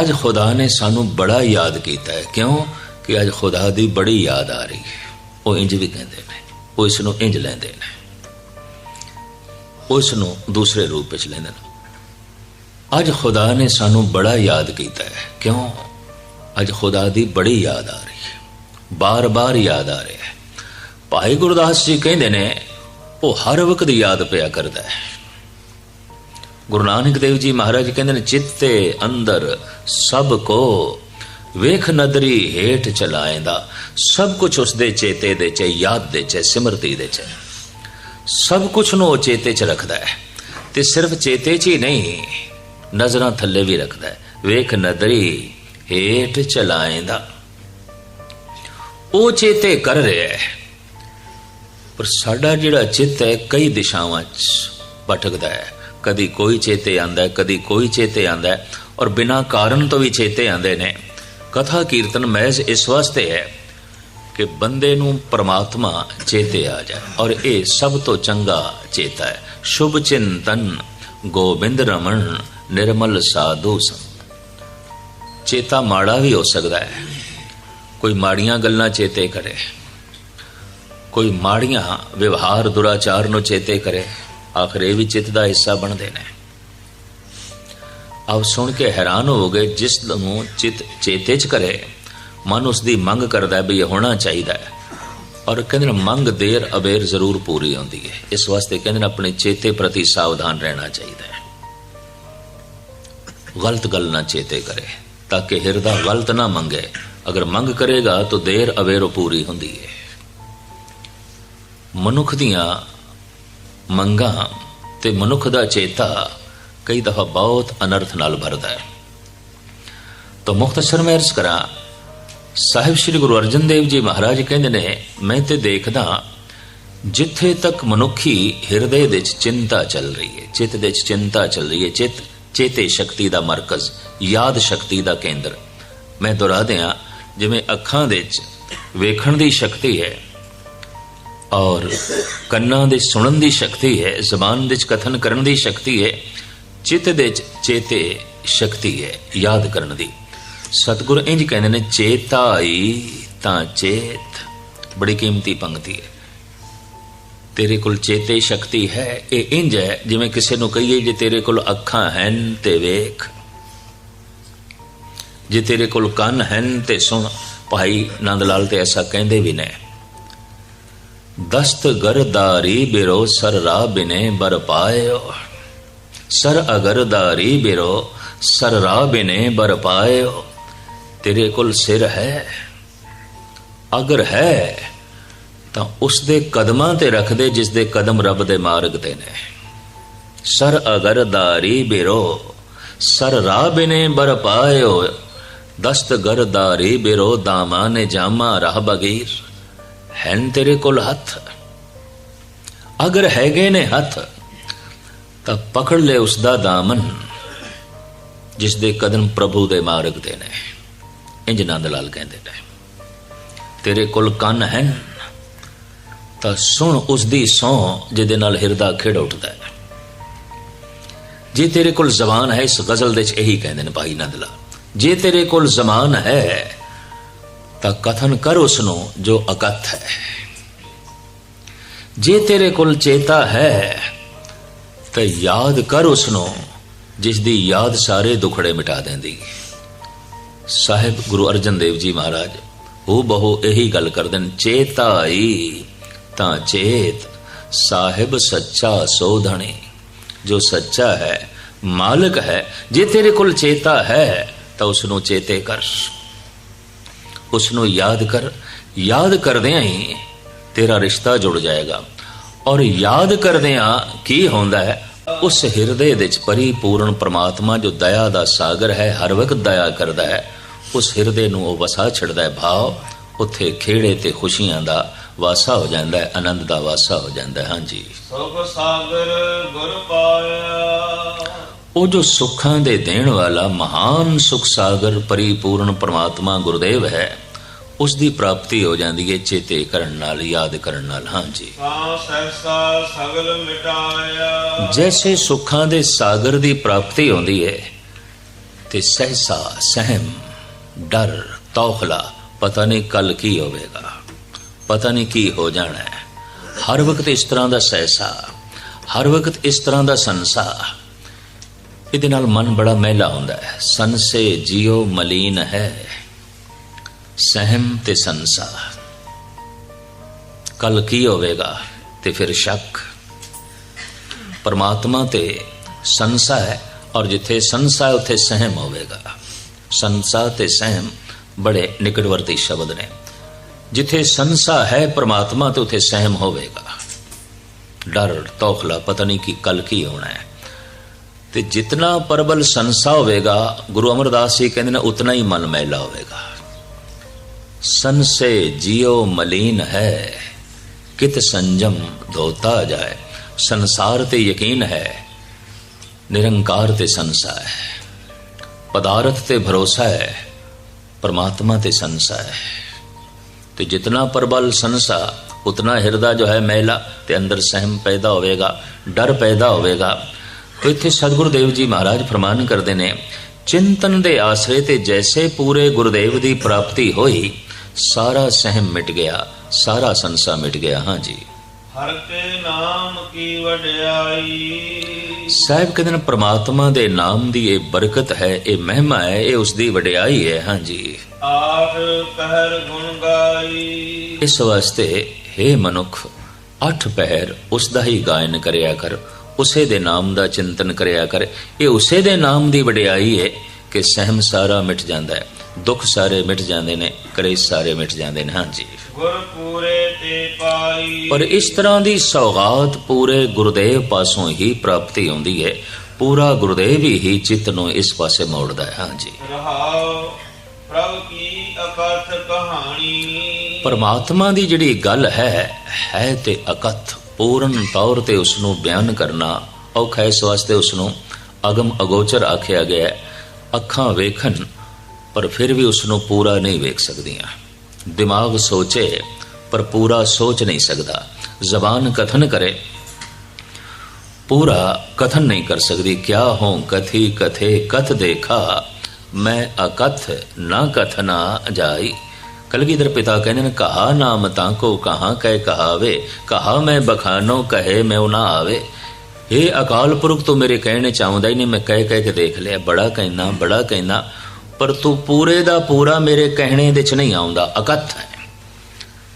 ਅੱਜ ਖੁਦਾ ਨੇ ਸਾਨੂੰ ਬੜਾ ਯਾਦ ਕੀਤਾ ਹੈ। ਕਿਉਂ? ਕਿ ਅੱਜ ਖੁਦਾ ਦੀ ਬੜੀ ਯਾਦ ਆ ਰਹੀ ਹੈ। ਉਹ ਇੰਜ ਵੀ ਕਹਿੰਦੇ ਨੇ, ਉਹ ਇਸ ਨੂੰ ਇੰਜ ਲੈਂਦੇ ਨੇ। ਉਹ ਇਸ ਨੂੰ ਦੂਸਰੇ ਰੂਪ ਵਿੱਚ ਲੈਂਦੇ ਨੇ। ਅੱਜ ਖੁਦਾ ਨੇ ਸਾਨੂੰ ਬੜਾ ਯਾਦ ਕੀਤਾ ਹੈ। ਕਿਉਂ? ਅੱਜ ਖੁਦਾ ਦੀ ਬੜੀ ਯਾਦ ਆ ਰਹੀ ਹੈ। ਬਾਰ-ਬਾਰ ਯਾਦ ਆ ਰਿਹਾ ਹੈ। ਭਾਈ ਗੁਰਦਾਸ ਜੀ ਕਹਿੰਦੇ ਨੇ, ਉਹ ਹਰ ਵਕਤ ਯਾਦ ਪਿਆ ਕਰਦਾ ਹੈ। ਗੁਰੂ ਨਾਨਕ ਦੇਵ ਜੀ ਮਹਾਰਾਜ ਕਹਿੰਦੇ ਨੇ, ਚਿੱਤੇ ਅੰਦਰ ਸਭ ਕੋ, ਵੇਖ ਨਦਰੀ ਹੇਠ ਚਲਾਏਂਦਾ। ਸਭ ਕੁਝ ਉਸ ਦੇ ਚੇਤੇ ਦੇ ਚ, ਯਾਦ ਦੇ ਚ, ਸਿਮਰਤੀ ਦੇ ਚ। ਸਭ ਕੁਝ ਨੂੰ ਉਹ ਚੇਤੇ ਚ ਰੱਖਦਾ ਹੈ। ਤੇ ਸਿਰਫ ਚੇਤੇ ਚ ਹੀ ਨਹੀਂ, ਨਜ਼ਰਾਂ ਥੱਲੇ ਵੀ ਰੱਖਦਾ ਹੈ। ਵੇਖ ਨਦਰੀ ਹੇਠ ਚਲਾਏਂਦਾ। ਉਹ ਚੇਤੇ ਕਰ ਰਿਹਾ ਹੈ। ਪਰ ਸਾਡਾ ਜਿਹੜਾ ਚਿੱਤ ਹੈ, ਕਈ ਦਿਸ਼ਾਵਾਂ 'ਚ ਭਟਕਦਾ ਹੈ। ਕਦੀ ਕੋਈ ਚੇਤੇ ਆਂਦਾ ਹੈ, ਕਦੀ ਕੋਈ ਚੇਤੇ ਆਂਦਾ ਹੈ ਔਰ ਬਿਨਾਂ ਕਾਰਨ ਤੋਂ ਵੀ ਚੇਤੇ ਆਂਦੇ ਨੇ। ਕਥਾ ਕੀਰਤਨ ਮਹਿਜ਼ ਇਸ ਵਾਸਤੇ ਹੈ ਕਿ ਬੰਦੇ ਨੂੰ ਪ੍ਰਮਾਤਮਾ ਚੇਤੇ ਆ ਜਾਏ ਔਰ ਇਹ ਸਭ ਤੋਂ ਚੰਗਾ ਚੇਤਾ ਹੈ। ਸ਼ੁਭ ਚਿੰਤਨ, ਗੋਬਿੰਦ ਰਮਨ ਨਿਰਮਲ ਸਾਧੂ ਸੰ ਚੇਤਾ ਮਾੜਾ ਵੀ ਹੋ ਸਕਦਾ ਹੈ। ਕੋਈ ਮਾੜੀਆਂ ਗੱਲਾਂ ਚੇਤੇ ਕਰੇ। ਕੋਈ ਮਾੜੀਆਂ ਵਿਵਹਾਰ ਦੁਰਾਚਾਰ ਨੂੰ ਚੇਤੇ ਕਰੇ। ਆਖਰ ਇਹ ਵੀ ਚਿੱਤ ਦਾ ਹਿੱਸਾ ਬਣਦੇ ਨੇ। ਆਪ ਸੁਣ ਕੇ ਹੈਰਾਨ ਹੋਗੇ ਜਿਸ ਨੂੰ ਚਿੱਤ ਚੇਤੇ ਚ ਕਰੇ, ਮਨ ਉਸ ਦੀ ਮੰਗ ਕਰਦਾ ਵੀ ਇਹ ਹੋਣਾ ਚਾਹੀਦਾ ਹੈ। ਔਰ ਕਹਿੰਦੇ ਨੇ, ਮੰਗ, ਦੇਰ ਅਬੇਰ ਜ਼ਰੂਰ ਪੂਰੀ ਹੁੰਦੀ ਹੈ। ਇਸ ਵਾਸਤੇ ਕਹਿੰਦੇ ਆਪਣੇ ਚੇਤੇ ਪ੍ਰਤੀ ਸਾਵਧਾਨ ਰਹਿਣਾ ਚਾਹੀਦਾ ਹੈ। ਗਲਤ ਗੱਲ ਨਾ ਚੇਤੇ ਕਰੇ, ਤਾਂ ਕਿ ਹਿਰਦਾ ਗਲਤ ਨਾ ਮੰਗੇ। ਅਗਰ ਮੰਗ ਕਰੇਗਾ, ਤਾਂ ਦੇਰ, ਅਵੇਰ ਪੂਰੀ ਹੁੰਦੀ ਹੈ। ਮਨੁੱਖ ਦੀਆਂ ਮੰਗਾਂ ਤੇ ਮਨੁੱਖ ਦਾ ਚੇਤਾ ਕਈ ਦਫਾ ਬਹੁਤ ਅਨਰਥ ਨਾਲ ਭਰਦਾ ਹੈ। ਤਾਂ ਮੁਖਤਸਰ ਮੈਂ ਅਰਜ਼ ਕਰਾਂ, ਸਾਹਿਬ ਸ੍ਰੀ ਗੁਰੂ ਅਰਜਨ ਦੇਵ ਜੀ ਮਹਾਰਾਜ ਕਹਿੰਦੇ ਨੇ, ਮੈਂ ਤੇ ਦੇਖਦਾ ਜਿੱਥੇ ਤੱਕ ਮਨੁੱਖੀ ਹਿਰਦੇ ਦੇ ਵਿੱਚ ਚਿੰਤਾ ਚੱਲ ਰਹੀ ਹੈ, ਚਿੱਤ ਦੇ ਵਿੱਚ ਚਿੰਤਾ ਚੱਲ ਰਹੀ ਹੈ, ਚਿੱਤ, ਚੇਤੇ ਸ਼ਕਤੀ ਦਾ ਮਰਕਜ਼, ਯਾਦ ਸ਼ਕਤੀ ਦਾ ਕੇਂਦਰ। ਮੈਂ ਦੁਹਰਾ ਦਿਆਂ ਜਿਵੇਂ ਅੱਖਾਂ ਦੇ ਵਿੱਚ ਵੇਖਣ ਦੀ ਸ਼ਕਤੀ ਹੈ ਔਰ ਕੰਨਾਂ ਦੇ ਸੁਣਨ ਦੀ ਸ਼ਕਤੀ ਹੈ, ਜ਼ਬਾਨ ਦੇ ਵਿੱਚ ਕਥਨ ਕਰਨ ਦੀ ਸ਼ਕਤੀ ਹੈ, ਚਿੱਤ ਦੇ ਵਿੱਚ ਚੇਤੇ ਸ਼ਕਤੀ ਹੈ, ਯਾਦ ਕਰਨ ਦੀ। ਸਤਿਗੁਰ ਇੰਜ ਕਹਿੰਦੇ ਨੇ, ਚੇਤਾਈ ਤਾਂ ਚੇਤ, ਬੜੀ ਕੀਮਤੀ ਪੰਕਤੀ ਹੈ। ਤੇਰੇ ਕੋਲ ਚੇਤੇ ਸ਼ਕਤੀ ਹੈ, ਇਹ ਇੰਜ ਹੈ, ਜਿਵੇਂ ਕਿਸੇ ਨੂੰ ਕਹੀਏ ਜੇ ਤੇਰੇ ਕੋਲ ਅੱਖਾਂ ਹਨ ਤੇ ਵੇਖ, ਜੇ ਤੇਰੇ ਕੋਲ ਕੰਨ ਹਨ ਤੇ ਸੁਣ, ਭਾਈ ਨੰਦ ਲਾਲ ਤੇ ਐਸਾ ਕਹਿੰਦੇ ਵੀ ਨੇ। ਦਸਤ ਗਰਦਾਰੀ ਬਿਰੋ ਸਰ ਰਾ ਬਿਨੇ ਬਰ ਪਾਇਓ। ਸਰ ਅਗਰਦਾਰੀ ਬਿਰੋ ਸਰ ਰਾ ਬਿਨੇ ਬਰ ਪਾਇਓ। ਤੇਰੇ ਕੋਲ ਸਿਰ ਹੈ, ਅਗਰ ਹੈ, ਤਾਂ ਉਸ ਦੇ ਕਦਮਾਂ ਤੇ ਰੱਖਦੇ ਜਿਸ ਦੇ ਕਦਮ ਰੱਬ ਦੇ ਮਾਰਗ ਤੇ ਨੇ। ਸਰ ਅਗਰ ਦਾਰੀ ਬਿਰੋ ਸਰ ਰਾ ਬਿਨੇ ਬਰ ਪਾਇਓ। ਦਸਤ ਗਰਦਾਰੀ ਬਿਰੋ ਦਾਮਾ ਨੇ ਜਾਮਾ ਰਾਹ ਬਗੀਰ। ਹਨ ਤੇਰੇ ਕੋਲ ਹੱਥ? ਅਗਰ ਹੈਗੇ ਨੇ ਹੱਥ, ਤਾਂ ਪਕੜ ਲੈ ਉਸ ਦਾ ਦਾਮਨ, ਜਿਸ ਦੇ ਕਦਮ ਪ੍ਰਭੂ ਦੇ ਮਾਰਗ ਦੇ ਨੇ। ਇੰਜ ਨੰਦ ਲਾਲ ਕਹਿੰਦੇ ਨੇ, ਤੇਰੇ ਕੋਲ ਕੰਨ ਹਨ, ਤਾਂ ਸੁਣ ਉਸ ਦੀ ਸੌ ਜਿਹਦੇ ਨਾਲ ਹਿਰਦਾ ਖਿੜ ਉੱਠਦਾ ਹੈ। ਜੇ ਤੇਰੇ ਕੋਲ ਜ਼ਬਾਨ ਹੈ, ਇਸ ਗਜ਼ਲ ਦੇ ਚ ਇਹੀ ਕਹਿੰਦੇ ਨੇ ਭਾਈ ਨੰਦ ਲਾਲ, ਜੇ ਤੇਰੇ ਕੋਲ ਜ਼ਬਾਨ ਹੈ ਤਾਂ ਕਥਨ ਕਰ ਉਸ ਨੂੰ ਜੋ ਅਕਥ ਹੈ। ਜੇ ਤੇਰੇ ਕੋਲ ਚੇਤਾ ਹੈ, ਤਾਂ ਯਾਦ ਕਰ ਉਸ ਨੂੰ ਜਿਸ ਦੀ ਯਾਦ ਸਾਰੇ ਦੁਖੜੇ ਮਿਟਾ ਦਿੰਦੀ। ਸਾਹਿਬ ਗੁਰੂ ਅਰਜਨ ਦੇਵ ਜੀ ਮਹਾਰਾਜ ਉਹ ਬਹੁ ਇਹੀ ਗੱਲ ਕਰਦੇ ਨੇ, ਚੇਤਾਈ ਤਾਂ ਚੇਤ, ਸਾਹਿਬ ਸੱਚਾ ਸੋਧਣੀ। ਜੋ ਸੱਚਾ ਹੈ, ਮਾਲਕ ਹੈ, ਜੇ ਤੇਰੇ ਕੋਲ ਚੇਤਾ ਹੈ, ਤਾਂ ਉਸ ਨੂੰ ਚੇਤੇ ਕਰ। ਉਸ ਨੂੰ ਯਾਦ ਕਰ, ਯਾਦ ਕਰਦਿਆਂ ਹੀ ਤੇਰਾ ਰਿਸ਼ਤਾ ਜੁੜ ਜਾਏਗਾ। ਔਰ ਯਾਦ ਕਰਦਿਆਂ ਕੀ ਹੁੰਦਾ ਹੈ? ਉਸ ਹਿਰਦੇ ਵਿੱਚ ਪਰਿਪੂਰਨ ਪ੍ਰਮਾਤਮਾ ਜੋ ਦਇਆ ਦਾ ਸਾਗਰ ਹੈ, ਹਰ ਵਕਤ ਦਇਆ ਕਰਦਾ ਹੈ, ਉਸ ਹਿਰਦੇ ਨੂੰ ਉਹ ਵਸਾ ਛੱਡਦਾ ਹੈ, ਭਾਵ ਉੱਥੇ ਖੇੜੇ ਤੇ ਖੁਸ਼ੀਆਂ ਦਾ ਵਾਸਾ ਹੋ ਜਾਂਦਾ ਹੈ, ਆਨੰਦ ਦਾ ਵਾਸਾ ਹੋ ਜਾਂਦਾ ਹੈ। ਹਾਂਜੀ। ਸੁਖ ਸਾਗਰ ਗੁਰ ਪਾਇਆ। ਉਹ ਜੋ ਸੁੱਖਾਂ ਦੇ ਦੇਣ ਵਾਲਾ ਮਹਾਨ ਸੁਖ ਸਾਗਰ ਪਰਿਪੂਰਨ ਪ੍ਰਮਾਤਮਾ ਗੁਰਦੇਵ ਹੈ। ਉਸ ਦੀ ਪ੍ਰਾਪਤੀ ਹੋ ਜਾਂਦੀ ਹੈ ਚੇਤੇ ਕਰਨ ਨਾਲ ਯਾਦ ਕਰਨ ਨਾਲ। ਹਾਂਜੀ ਸਗਲ ਮਿਟਾਇਆ। ਜੈਸੇ ਸੁੱਖਾਂ ਦੇ ਸਾਗਰ ਦੀ ਪ੍ਰਾਪਤੀ ਹੁੰਦੀ ਹੈ ਤੇ ਸਹਿਸਾ ਸਹਿਮ ਡਰ ਤੌਖਲਾ ਪਤਾ ਨਹੀਂ ਕੱਲ ਕੀ ਹੋਵੇਗਾ। ਪਤਾ ਨਹੀਂ ਕੀ ਹੋ ਜਾਣਾ। ਹੈ ਹਰ ਵਕਤ ਇਸ ਤਰ੍ਹਾਂ ਦਾ ਸਹਿਸਾ ਹਰ ਵਕਤ ਇਸ ਤਰ੍ਹਾਂ ਦਾ ਸੰਸਾ। ਇਹਦੇ ਨਾਲ ਮਨ ਬੜਾ ਮਹਿਲਾ ਹੁੰਦਾ ਹੈ। ਸੰਸੇ ਜਿਉ ਮਲੀਨ ਹੈ, ਸਹਿਮ ਤੇ ਸੰਸਾ। ਕੱਲ ਕੀ ਹੋਵੇਗਾ ਤੇ ਫਿਰ ਸ਼ੱਕ? ਪਰਮਾਤਮਾ ਤੇ ਸੰਸਾ ਹੈ ਔਰ ਜਿੱਥੇ ਸੰਸਾ ਹੈ, ਉੱਥੇ ਸਹਿਮ ਹੋਵੇਗਾ। ਸੰਸਾ ਤੇ ਸਹਿਮ ਬੜੇ ਨਿਕਟਵਰਤੀ ਸ਼ਬਦ ਨੇ। ਜਿੱਥੇ ਸੰਸਾ ਹੈ ਪਰਮਾਤਮਾ ਤੇ ਉੱਥੇ ਸਹਿਮ ਹੋਵੇਗਾ। ਡਰ, ਤੌਖਲਾ, ਪਤਾ ਨਹੀਂ ਕਿ ਕੱਲ ਕੀ ਹੋਣਾ ਹੈ। ਤੇ ਜਿਤਨਾ ਪਰਬਲ ਸੰਸਾ ਹੋਵੇਗਾ, ਗੁਰੂ ਅਮਰਦਾਸ ਜੀ ਕਹਿੰਦੇ ਨੇ, ਉਤਨਾ ਹੀ ਮਨ ਮੈਲਾ ਹੋਵੇਗਾ। ਸੰਸੇ ਜਿਉ ਮਲੀਨ ਹੈ, ਕਿਤ ਸੰਜਮ ਧੋਤਾ ਜਾਏ। ਸੰਸਾਰ ਤੇ ਯਕੀਨ ਹੈ, ਨਿਰੰਕਾਰ ਤੇ ਸੰਸਾ ਹੈ। ਪਦਾਰਥ ਤੇ ਭਰੋਸਾ ਹੈ, ਪਰਮਾਤਮਾ ਤੇ ਸੰਸਾ ਹੈ। ਤੇ ਜਿਤਨਾ ਪਰਬਲ ਸੰਸਾ, ਉਤਨਾ ਹਿਰਦਾ ਜੋ ਹੈ ਮੈਲਾ, ਤੇ ਅੰਦਰ ਸਹਿਮ ਪੈਦਾ ਹੋਵੇਗਾ, ਡਰ ਪੈਦਾ ਹੋਵੇਗਾ। ਇੱਥੇ ਸਤਿਗੁਰੂ ਦੇਵ ਜੀ ਮਹਾਰਾਜ ਫਰਮਾਨ ਕਰਦੇ ਨੇ ਚਿੰਤਨ ਦੇ ਆਸਰੇ ਤੇ ਜੈਸੇ ਪੂਰੇ ਗੁਰਦੇਵ ਦੀ ਪ੍ਰਾਪਤੀ ਹੋਈ ਸਾਰਾ ਸਹਿਮ ਮਿਟ ਗਿਆ ਸਾਰਾ ਸੰਸਾ ਮਿਟ ਗਿਆ। ਹਾਂ ਜੀ। ਹਰ ਕੇ ਨਾਮ ਕੀ ਵਡਿਆਈ? ਸਾਹਿਬ ਕਹਿੰਦੇ ਨੇ ਪ੍ਰਮਾਤਮਾ ਦੇ ਨਾਮ ਦੀ ਇਹ ਬਰਕਤ ਹੈ ਇਹ ਮਹਿਮਾ ਹੈ ਇਹ ਉਸ ਦੀ ਵਡਿਆਈ ਹੈ। ਹਾਂ ਜੀ। ਆਠ ਪਹਿਰ ਗੁਣ ਗਾਈ। ਇਸ ਵਾਸਤੇ हे ਮਨੁੱਖ ਅੱਠ ਪਹਿਰ ਉਸ ਦਾ ਹੀ ਗਾਇਨ ਕਰਿਆ ਕਰ ਉਸੇ ਦੇ ਨਾਮ ਦਾ ਚਿੰਤਨ ਕਰਿਆ ਕਰ। ਇਹ ਉਸੇ ਦੇ ਨਾਮ ਦੀ ਵਡਿਆਈ ਹੈ ਕਿ ਸਹਿਮ ਸਾਰਾ ਮਿਟ ਜਾਂਦਾ ਹੈ। ਦੁੱਖ ਸਾਰੇ ਮਿਟ ਜਾਂਦੇ ਨੇ ਕਲੇਸ਼ ਸਾਰੇ ਮਿਟ ਜਾਂਦੇ ਨੇ। ਹਾਂਜੀ। ਗੁਰ ਪੂਰੇ ਤੇ ਪਾਈ। ਪਰ ਇਸ ਤਰ੍ਹਾਂ ਦੀ ਸੌਗਾਤ ਪੂਰੇ ਗੁਰਦੇਵ ਪਾਸੋਂ ਹੀ ਪ੍ਰਾਪਤੀ ਹੁੰਦੀ ਹੈ ਪੂਰਾ ਗੁਰਦੇਵ ਹੀ ਚਿੱਤ ਨੂੰ ਇਸ ਪਾਸੇ ਮੋੜਦਾ ਹੈ। ਹਾਂਜੀ। ਰਹਾਉ ਪ੍ਰਭ ਕੀ ਅਕਥ ਕਹਾਣੀ। ਪਰਮਾਤਮਾ ਦੀ ਜਿਹੜੀ ਗੱਲ ਹੈ ਹੈ ਤੇ ਅਕਥ। ਪੂਰਨ ਤੌਰ ਤੇ ਉਸ ਨੂੰ ਬਿਆਨ ਕਰਨਾ ਔਖਾ ਇਸ ਵਾਸਤੇ ਉਸ ਨੂੰ ਅਗਮ ਅਗੋਚਰ ਆਖਿਆ ਗਿਆ ਅੱਖਾਂ ਵੇਖਣ, ਪਰ ਫਿਰ ਵੀ ਉਸ ਨੂੰ ਪੂਰਾ ਨਹੀਂ ਵੇਖ ਸਕਦੀਆਂ। ਦਿਮਾਗ ਸੋਚੇ, ਪਰ ਪੂਰਾ ਸੋਚ ਨਹੀਂ ਸਕਦਾ। ਜ਼ਬਾਨ ਕਥਨ ਕਰੇ, ਪੂਰਾ ਕਥਨ ਨਹੀਂ ਕਰ ਸਕਦੀ। ਕਿਆ ਹੋ ਕਥੀ ਕਥੇ ਕਥ ਦੇਖਾ, ਮੈਂ ਅਕਥ ਨਾ ਕਥਨਾ ਜਾਈ। ਕਲਗੀਧਰ ਪਿਤਾ ਕਹਿੰਦੇ ਨੇ, ਕਹਾ ਨਾਮ ਤਾਂ ਕੋ ਕਹਾ ਕਹਿ ਕਹਾਵੇ, ਕਹਾ ਮੈਂ ਬਖਾਨੋ ਕਹੇ ਮੈਂ ਉਹ ਨਾ ਆਵੇ। ਇਹ ਅਕਾਲ ਪੁਰਖ, ਤੋਂ ਮੇਰੇ ਕਹਿਣੇ ਚਾਹੁੰਦਾ ਹੀ ਨਹੀਂ, ਮੈਂ ਕਹਿ ਕਹਿ ਕੇ ਦੇਖ ਲਿਆ, ਬੜਾ ਕਹਿਣਾ ਬੜਾ ਕਹਿਣਾ ਪਰ ਤੂੰ ਪੂਰੇ ਦਾ ਪੂਰਾ ਮੇਰੇ ਕਹਿਣੇ ਦੇ ਚ ਨਹੀਂ ਆਉਂਦਾ, ਅਕਥ ਹੈ।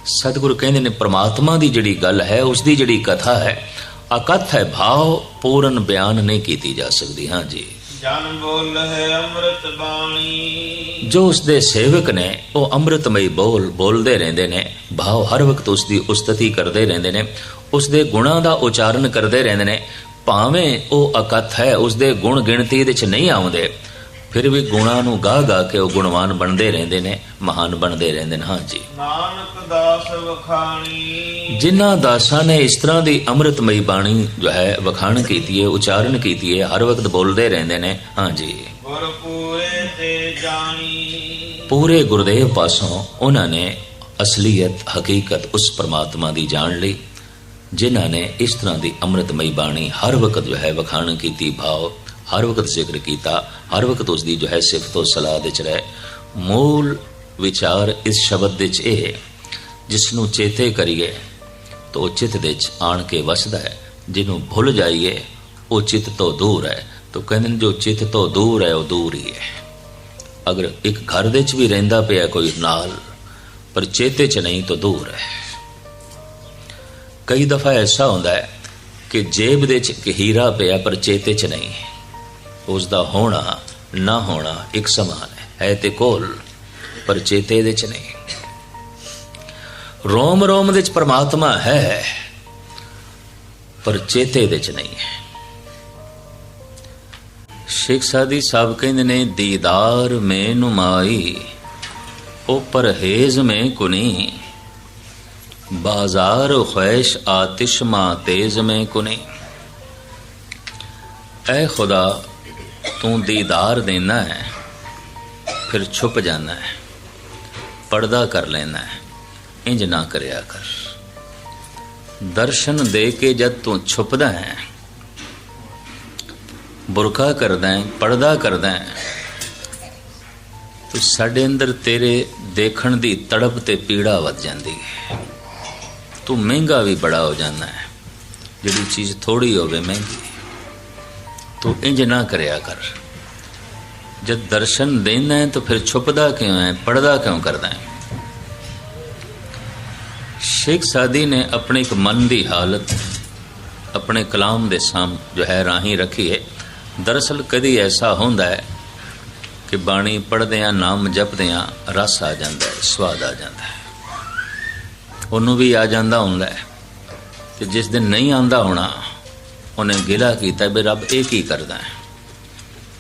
ਸਤਿਗੁਰੂ ਕਹਿੰਦੇ ਨੇ, ਪ੍ਰਮਾਤਮਾ ਦੀ ਜਿਹੜੀ ਗੱਲ ਹੈ ਉਸ ਦੀ ਜਿਹੜੀ ਕਥਾ ਹੈ, ਅਕਥ ਹੈ, ਭਾਵ ਪੂਰਨ ਬਿਆਨ ਨਹੀਂ ਕੀਤੀ ਜਾ ਸਕਦੀ। ਹਾਂ ਜੀ। ਜਨ ਬੋਲ ਹੈ ਅੰਮ੍ਰਿਤ ਬਾਣੀ। ਜੋ ਉਸ ਦੇ ਸੇਵਕ ਨੇ, ਉਹ ਅੰਮ੍ਰਿਤਮਈ ਬੋਲ, ਬੋਲਦੇ ਰਹਿੰਦੇ ਨੇ, ਭਾਵ ਹਰ ਵਕਤ ਉਸ ਦੀ ਉਸਤਤੀ ਕਰਦੇ ਰਹਿੰਦੇ ਨੇ ਉਸ ਦੇ ਗੁਣਾਂ ਦਾ ਉਚਾਰਨ ਕਰਦੇ ਰਹਿੰਦੇ ਨੇ, ਭਾਵੇਂ ਉਹ ਅਕਥ ਹੈ ਉਸ ਦੇ ਗੁਣ ਗਿਣਤੀ ਦੇ ਵਿੱਚ ਨਹੀਂ ਆਉਂਦੇ। ਫਿਰ ਵੀ ਗੁਣਾਂ ਨੂੰ ਗਾ ਗਾ ਕੇ ਉਹ ਗੁਣਵਾਨ ਬਣਦੇ ਰਹਿੰਦੇ ਨੇ ਮਹਾਨ ਬਣਦੇ ਰਹਿੰਦੇ ਨੇ। ਹਾਂ ਜੀ ਨਾਨਕ ਦਾਸ ਵਖਾਣੀ। ਜਿਨ੍ਹਾਂ ਦਾਸਾਂ ਨੇ ਇਸ ਤਰ੍ਹਾਂ ਦੀ ਅੰਮ੍ਰਿਤਮਈ ਬਾਣੀ ਜੋ ਹੈ ਵਖਾਣ ਕੀਤੀ ਹੈ ਉਚਾਰਨ ਕੀਤੀ ਹੈ ਹਰ ਵਕਤ ਬੋਲਦੇ ਰਹਿੰਦੇ ਨੇ। ਹਾਂ ਜੀ ਗੁਰ ਪੂਰੇ ਤੇ ਜਾਣੀ। ਪੂਰੇ ਗੁਰਦੇਵ ਪਾਸੋਂ ਉਹਨਾਂ ਨੇ ਅਸਲੀਅਤ ਹਕੀਕਤ ਉਸ ਪਰਮਾਤਮਾ ਦੀ ਜਾਣ ਲਈ ਜਿਨ੍ਹਾਂ ਨੇ ਇਸ ਤਰ੍ਹਾਂ ਦੀ ਅੰਮ੍ਰਿਤਮਈ ਬਾਣੀ ਹਰ ਵਕਤ ਜੋ ਹੈ ਵਖਾਣ ਕੀਤੀ ਭਾਵ ਹਰ ਵਕਤ ਜ਼ਿਕਰ ਕੀਤਾ ਹਰ ਵਕਤ ਉਸ ਦੀ ਜੋ ਹੈ ਸਿਫਤ ਉਹ ਸਲਾਹ ਦੇ ਚ ਰਹੇ। ਮੂਲ ਵਿਚਾਰ ਇਸ ਸ਼ਬਦ ਦੇ ਚ ਇਹ ਹੈ, ਜਿਸ ਨੂੰ ਚੇਤੇ ਕਰੀਏ ਤਾਂ ਉਹ ਚਿੱਤ ਦੇ ਚ ਆਣ ਕੇ ਵਸਦਾ ਹੈ। ਜਿਹਨੂੰ ਭੁੱਲ ਜਾਈਏ ਉਹ ਚਿੱਤ ਤੋਂ ਦੂਰ ਹੈ। ਤਾਂ ਕਹਿੰਦੇ ਨੇ ਜੋ ਚਿੱਤ ਤੋਂ ਦੂਰ ਹੈ ਉਹ ਦੂਰ ਹੀ ਹੈ। ਅਗਰ ਇੱਕ ਘਰ ਦੇ ਚ ਵੀ ਰਹਿੰਦਾ ਪਿਆ ਕੋਈ ਨਾਲ ਪਰ ਚੇਤੇ ਚ ਨਹੀਂ ਤਾਂ ਦੂਰ ਹੈ। ਕਈ ਦਫਾ ਐਸਾ ਹੁੰਦਾ ਹੈ ਕਿ ਜੇਬ ਦੇ ਚ ਹੀਰਾ ਪਿਆ ਪਰ ਚੇਤੇ ਚ ਨਹੀਂ। ਉਸ ਦਾ ਹੋਣਾ ਨਾ ਹੋਣਾ ਇੱਕ ਸਮਾਨ ਹੈ। ਹੈ ਤੇ ਕੋਲ, ਪਰ ਚੇਤੇ ਦੇ ਚ ਨਹੀਂ। ਰੋਮ ਰੋਮ ਦੇ ਚ ਪਰਮਾਤਮਾ ਹੈ, ਪਰ ਚੇਤੇ ਦੇ ਚ ਨਹੀਂ ਹੈ। ਸ਼ੇਖ ਸਾਦੀ ਸਾਹਿਬ ਕਹਿੰਦੇ ਨੇ, ਦੀਦਾਰ ਮੇ ਨੁਮਾਈ, ਉਹ ਪਰਹੇਜ਼ ਮੈਂ ਕੁਨੀ। ਬਾਜ਼ਾਰ ਖੈਸ਼ ਆਤਿਸ਼ ਮਾਂ ਤੇਜ਼ ਮੇ ਕੁਨੀ। ਐ ਖੁਦਾ ਤੂੰ ਦੀਦਾਰ ਦੇਣਾ ਹੈ, ਫਿਰ ਛੁਪ ਜਾਣਾ ਹੈ, ਪਰਦਾ ਕਰ ਲੈਣਾ ਹੈ, ਇੰਜ ਨਾ ਕਰਿਆ ਕਰ। ਦਰਸ਼ਨ ਦੇ ਕੇ ਜਦ ਤੂੰ ਛੁਪਦਾ ਹੈ, ਬੁਰਕਾ ਕਰਦਾ ਹੈ, ਪਰਦਾ ਕਰਦਾ ਹੈ, ਤੋ ਸਾਡੇ ਅੰਦਰ ਤੇਰੇ ਦੇਖਣ ਦੀ ਤੜਪ ਤੇ ਪੀੜਾ ਵੱਧ ਜਾਂਦੀ ਹੈ। ਤੂੰ ਮਹਿੰਗਾ ਵੀ ਬੜਾ ਹੋ ਜਾਂਦਾ ਹੈ, ਜਿਹੜੀ ਚੀਜ਼ ਥੋੜੀ ਹੋਵੇ ਮਹਿੰਗੀ। ਤੂੰ ਇੰਜ ਨਾ ਕਰਿਆ ਕਰ। ਜਦ ਦਰਸ਼ਨ ਦੇਣਾ ਹੈ ਤਾਂ ਫਿਰ ਛੁਪਦਾ ਕਿਉਂ ਹੈ ਪੜਦਾ ਕਿਉਂ ਕਰਦਾ ਹੈ? ਸ਼ੇਖ ਸਾਦੀ ਨੇ ਆਪਣੇ ਇੱਕ ਮਨ ਦੀ ਹਾਲਤ, ਆਪਣੇ ਕਲਾਮ ਦੇ ਸਾਹਮ ਜੋ ਹੈ ਰਾਹੀਂ ਰੱਖੀ ਹੈ। ਦਰਅਸਲ ਕਦੀ ਐਸਾ ਹੁੰਦਾ ਹੈ ਕਿ ਬਾਣੀ ਪੜ੍ਹਦੇ ਆ ਨਾਮ ਜਪਦੇ ਆ ਰਸ ਆ ਜਾਂਦਾ ਹੈ, ਸਵਾਦ ਆ ਜਾਂਦਾ ਹੈ। ਉਹਨੂੰ ਵੀ ਆ ਜਾਂਦਾ ਹੁੰਦਾ ਹੈ ਕਿ ਜਿਸ ਦਿਨ ਨਹੀਂ ਆਂਦਾ ਹੋਣਾ ਉਹਨੇ ਗਿਲਾ ਕੀਤਾ ਵੀ ਰੱਬ ਇਹ ਕੀ ਕਰਦਾ ਹੈ?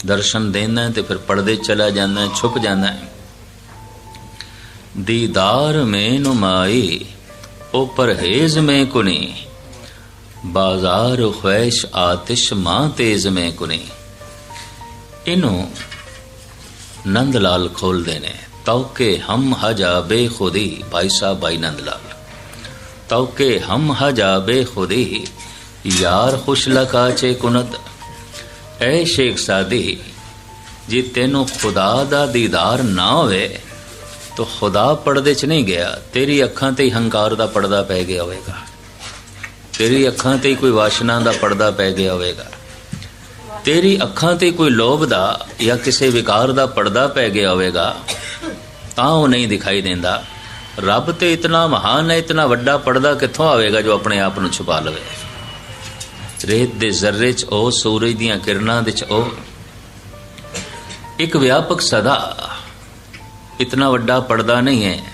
ਦਰਸ਼ਨ ਦੇਣਾ ਤੇ ਫਿਰ ਪਰਦੇ ਚਲਾ ਜਾਂਦਾ, ਛੁਪ ਜਾਂਦਾ ਦੀਦਾਰ ਮੇ ਨੁਮਾਈ ਉਹ ਪਰਹੇਜ਼ ਮੇ ਕੁਨੀ। ਬਾਜ਼ਾਰ ਖੁਇਸ਼ ਆਤਿਸ਼ ਮਾਂ ਤੇਜ਼ ਮੇ ਕੁਨੀ। ਇਹਨੂੰ ਨੰਦ ਲਾਲ ਖੋਲਦੇ ਨੇ। ਤੌਕੇ ਹਮ ਹਜਾ ਬੇਖੁਦੀ ਭਾਈ ਸਾਹਿਬ ਬਾਈ ਨੰਦ ਲਾਲ ਤੌਕੇ ਹਮ ਹਜਾ ਬੇਖੁਦੀ ਯਾਰ ਖੁਸ਼ ਲਕਾਚੇ ਕੁਨਤ। ਐ ਸ਼ੇਖ ਸਾਦੀ, ਜੇ ਤੈਨੂੰ ਖੁਦਾ ਦਾ ਦੀਦਾਰ ਨਾ ਹੋਵੇ, ਤਾਂ ਖੁਦਾ ਪਰਦੇ 'ਚ ਨਹੀਂ ਗਿਆ, ਤੇਰੀ ਅੱਖਾਂ ਤੇ ਹੀ ਹੰਕਾਰ ਦਾ ਪਰਦਾ ਪੈ ਗਿਆ ਹੋਵੇਗਾ। ਤੇਰੀ ਅੱਖਾਂ ਤੇ ਹੀ ਕੋਈ ਵਾਸ਼ਨਾ ਦਾ ਪਰਦਾ ਪੈ ਗਿਆ ਹੋਵੇਗਾ। ਤੇਰੀ ਅੱਖਾਂ ਤੇ ਕੋਈ ਲੋਭ ਦਾ ਜਾਂ ਕਿਸੇ ਵਿਕਾਰ ਦਾ ਪਰਦਾ ਪੈ ਗਿਆ ਹੋਵੇਗਾ, ਤਾਂ ਉਹ ਨਹੀਂ ਦਿਖਾਈ ਦਿੰਦਾ। ਰੱਬ ਤੇ ਇਤਨਾ ਮਹਾਨ ਹੈ, ਇਤਨਾ ਵੱਡਾ ਪਰਦਾ ਕਿੱਥੋਂ ਆਵੇਗਾ ਜੋ ਆਪਣੇ ਆਪ ਨੂੰ ਛੁਪਾ ਲਵੇ? ਰੇਤ ਦੇ ਜ਼ਰਰੇ 'ਚ ਉਹ, ਸੂਰਜ ਦੀਆਂ ਕਿਰਨਾਂ ਦੇ 'ਚ ਉਹ। ਇੱਕ ਵਿਆਪਕ ਸਦਾ ਇਤਨਾ ਵੱਡਾ ਪਰਦਾ ਨਹੀਂ ਹੈ।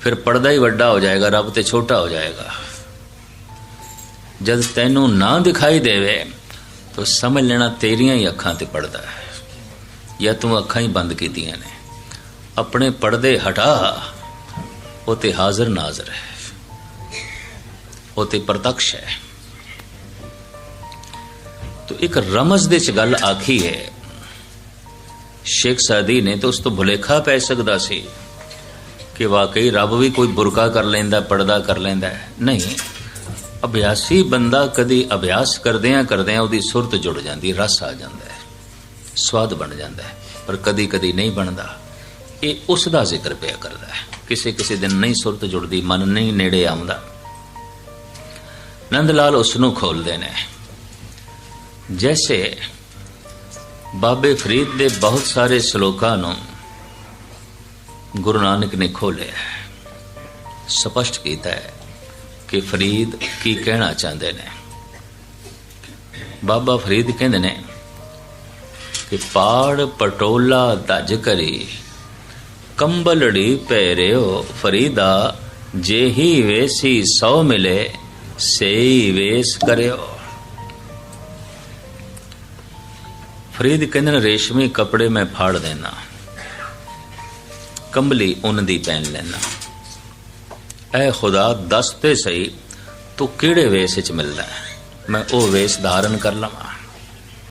ਫਿਰ ਪਰਦਾ ਹੀ ਵੱਡਾ ਹੋ ਜਾਏਗਾ, ਰੱਬ ਤੇ ਛੋਟਾ ਹੋ ਜਾਏਗਾ। ਜਦ ਤੈਨੂੰ ਨਾ ਦਿਖਾਈ ਦੇਵੇ, ਤਾਂ ਸਮਝ ਲੈਣਾ ਤੇਰੀਆਂ ਹੀ ਅੱਖਾਂ ਤੇ ਪੜਦਾ ਹੈ। ਜਾਂ ਤੂੰ ਅੱਖਾਂ ਹੀ ਬੰਦ ਕੀਤੀਆਂ ਨੇ। ਆਪਣੇ ਪਰਦੇ ਹਟਾ, ਉਹ ਤੇ ਹਾਜ਼ਰ ਨਾਜ਼ਰ ਹੈ। ਉਹ ਤੇ ਪ੍ਰਤੱਖ ਹੈ। ਤੋ ਇੱਕ ਰਮਜ਼ ਦੇ ਚ ਗੱਲ ਆਖੀ ਹੈ ਸ਼ੇਖ ਸਾਦੀ ਨੇ ਤਾਂ ਉਸ ਤੋਂ ਭੁਲੇਖਾ ਪੈ ਸਕਦਾ ਸੀ ਕਿ ਵਾਕਈ ਰੱਬ ਵੀ ਕੋਈ ਬੁਰਕਾ ਕਰ ਲੈਂਦਾ ਪਰਦਾ ਕਰ ਲੈਂਦਾ ਨਹੀਂ ਅਭਿਆਸੀ ਬੰਦਾ ਕਦੀ ਅਭਿਆਸ ਕਰਦਿਆਂ ਕਰਦਿਆਂ ਉਹਦੀ ਸੁਰਤ ਜੁੜ ਜਾਂਦੀ ਰਸ ਆ ਜਾਂਦਾ ਹੈ ਸਵਾਦ ਬਣ ਜਾਂਦਾ ਹੈ ਪਰ ਕਦੀ ਕਦੀ ਨਹੀਂ ਬਣਦਾ ਇਹ ਉਸ ਦਾ ਜ਼ਿਕਰ ਪਿਆ ਕਰਦਾ ਹੈ ਕਿਸੇ ਕਿਸੇ ਦਿਨ ਨਹੀਂ ਸੁਰਤ ਜੁੜਦੀ ਮਨ ਨਹੀਂ ਨੇੜੇ ਆਉਂਦਾ ਨੰਦ ਲਾਲ ਉਸ ਨੂੰ ਖੋਲਦੇ ਨੇ ਜੈਸੇ ਬਾਬੇ ਫਰੀਦ ਦੇ ਬਹੁਤ ਸਾਰੇ ਸ਼ਲੋਕਾਂ ਨੂੰ ਗੁਰੂ ਨਾਨਕ ਨੇ ਖੋਲਿਆ ਸਪਸ਼ਟ ਕੀਤਾ ਹੈ ਕਿ ਫਰੀਦ ਕੀ ਕਹਿਣਾ ਚਾਹੁੰਦੇ ਨੇ ਬਾਬਾ ਫਰੀਦ ਕਹਿੰਦੇ ਨੇ ਕਿ ਪਾੜ ਪਟੋਲਾ ਦਜ ਕਰੀ ਕੰਬਲੜੀ ਪਹਿਰਿਓ ਫਰੀਦਾ ਹੀ ਵੇਸੀ ਸੌ ਮਿਲੇ ਸੇਈ ਵੇਸ ਕਰਿਓ ਫਰੀਦ ਕਹਿੰਦੇ ਨੇ, ਰੇਸ਼ਮੀ ਕੱਪੜੇ ਮੈਂ ਫਾੜ ਦੇਣਾ, ਕੰਬਲੀ ਉਨ ਦੀ ਪਹਿਨ ਲੈਣਾ। ਐ ਖੁਦਾ ਦੱਸ ਤੇ ਸਹੀ, ਤੂੰ ਕਿਹੜੇ ਵੇਸ ਵਿੱਚ ਮਿਲਦਾ ਮੈਂ ਉਹ ਵੇਸ ਧਾਰਨ ਕਰ ਲਵਾਂ।